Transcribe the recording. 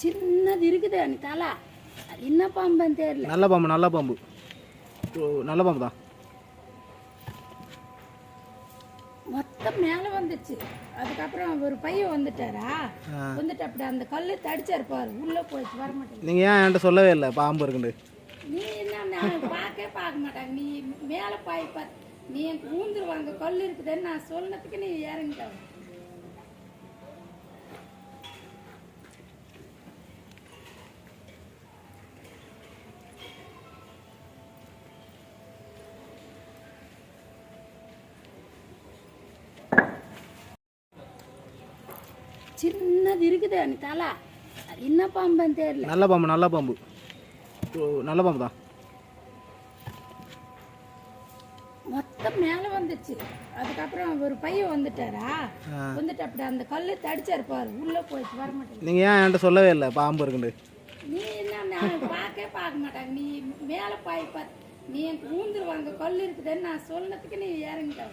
சின்னது இருக்குது அந்த தலை. அது என்ன பாம்புன்னு தெரியல. நல்ல பாம்பு நல்ல பாம்பு. ஓ, நல்ல பாம்பு தான் மொத்தம் மேலே வந்துடுச்சு அதுக்கப்புறம் ஒரு பையன் வந்துட்டாரா? வந்துட்டு அப்படி அந்த கல்லு தடிச்சாரு பாரு. உள்ளே போயிடுச்சு வர மாட்டேங்குது. நீங்கள் ஏன் என்கிட்ட சொல்லவே இல்லை பாம்பு இருக்குண்டு நீ என்ன நான் பார்க்கவே பார்க்க மாட்டாங்க. நீ மேலே பாய் பார். நீ எனக்கு ஊந்துருவாங்க கல் இருக்குதுன்னு நான் சொன்னதுக்கு நீ இறங்கிட்ட சின்னது இருக்குது அந்த தலை. அது என்ன பாம்புன்னு தெரியல. நல்ல பாம்பு நல்ல பாம்பு. ஓ, நல்ல பாம்பு தான் மொத்தம் மேலே வந்துடுச்சு அதுக்கப்புறம் ஒரு பையன் வந்துட்டாரா? வந்துட்டு அப்படி அந்த கல்லு தடிச்சாரு பாரு. உள்ளே போயிடுச்சு வர மாட்டேங்குது. நீங்கள் ஏன் என்கிட்ட சொல்லவே இல்லை? பாம்பு இருக்குண்டு நீ என்ன நான் பார்க்கவே பார்க்க மாட்டாங்க நீ மேலே பாய் பார். நீ எனக்கு ஊந்துருவாங்க கல் இருக்குதுன்னு நான் சொன்னதுக்கு நீ இறங்கிட்ட.